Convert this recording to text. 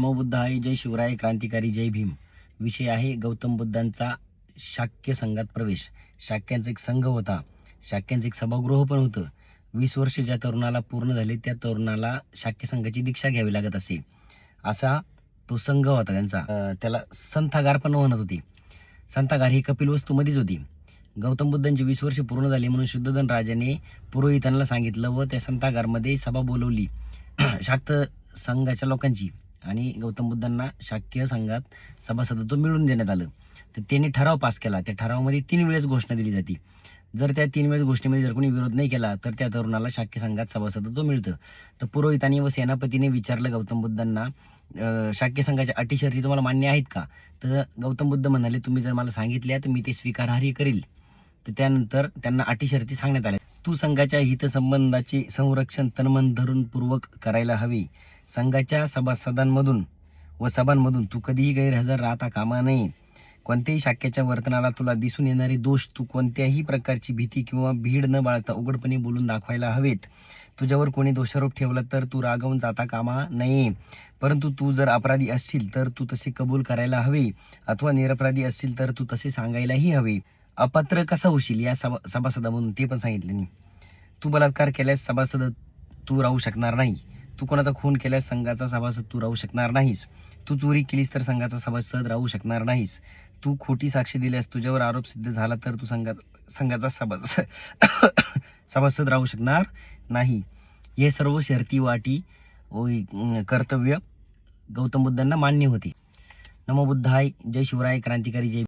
नमो बुद्ध आहे जय शिवराय क्रांतिकारी जय भीम. विषय आहे गौतम बुद्धांचा शाक्य संघात प्रवेश. शाक्यांचा एक संघ होता. शाक्यांचं एक सभागृह पण होतं. वीस वर्ष ज्या तरुणाला पूर्ण झाले त्या तरुणाला शाक्य संघाची दीक्षा घ्यावी लागत असे. असा तो संघ होता त्यांचा. त्याला संथागार पण म्हणत होते. संथागार ही कपिल वस्तूमध्येच होती. गौतम बुद्धांची वीस वर्ष पूर्ण झाली म्हणून शुद्धोधन राजाने पुरोहितांना सांगितलं व त्या संथागारमध्ये सभा बोलवली. शाक्त संघाच्या लोकांची. आणि गौतम बुद्धांना शाक्य संघात सभासदत्व मिळवून देण्यात आलं. तर त्यांनी ठराव पास केला. त्या ठरावामध्ये तीन वेळेस घोषणा दिली जाते. जर त्या तीन वेळेस गोष्टीमध्ये जर कोणी विरोध नाही केला तर त्या तरुणाला शाक्य संघात सभासदत्व मिळतं. तर पुरोहितांनी व सेनापतीने विचारलं गौतम बुद्धांना शाक्य संघाच्या अटी शर्ती तुम्हाला मान्य आहेत का? तर गौतम बुद्ध म्हणाले तुम्ही जर मला सांगितल्या तर मी ते स्वीकारार्ह करील. तर त्यानंतर त्यांना अटी शर्ती सांगण्यात आल्या. तू संघाच्या हितसंबंधाचे संरक्षण तनमन धरून पूर्वक करायला हवे. संघाच्या सभासदांमधून व सभांमधून तू कधीही गैरहजर राहता कामा नये. कोणत्याही शाक्याच्या वर्तनाला तुला दिसून येणारे दोष तू कोणत्याही प्रकारची भीती किंवा भीड न बाळता उघडपणे बोलून दाखवायला हवेत. तुझ्यावर कोणी दोषारोप ठेवला तर तू रागावून जाता कामा नये. परंतु तू जर अपराधी असशील तर तू तसे कबूल करायला हवे. अथवा निरपराधी असशील तर तू तसे सांगायलाही हवे. अपात्र कसा होशील? या सभा सभासदामधून ते पण सांगितले नाही. तू बलात्कार केल्यास सभासद तू राहू शकणार नाही. तू कोणाचा खून केल्यास संघाचा सभासद तू राहू शकणार नाहीस. तू चोरी केलीस तर संघाचा सभासद राहू शकणार नाहीस. तू खोटी साक्षी दिल्यास तुझ्यावर आरोप सिद्ध झाला तर तू संघा संघाचा सभासद सभासद राहू शकणार नाही. हे सर्व शर्ती वाटी व कर्तव्य गौतम बुद्धांना मान्य होते. नमो बुद्धाय जय शिवराय क्रांतिकारी जय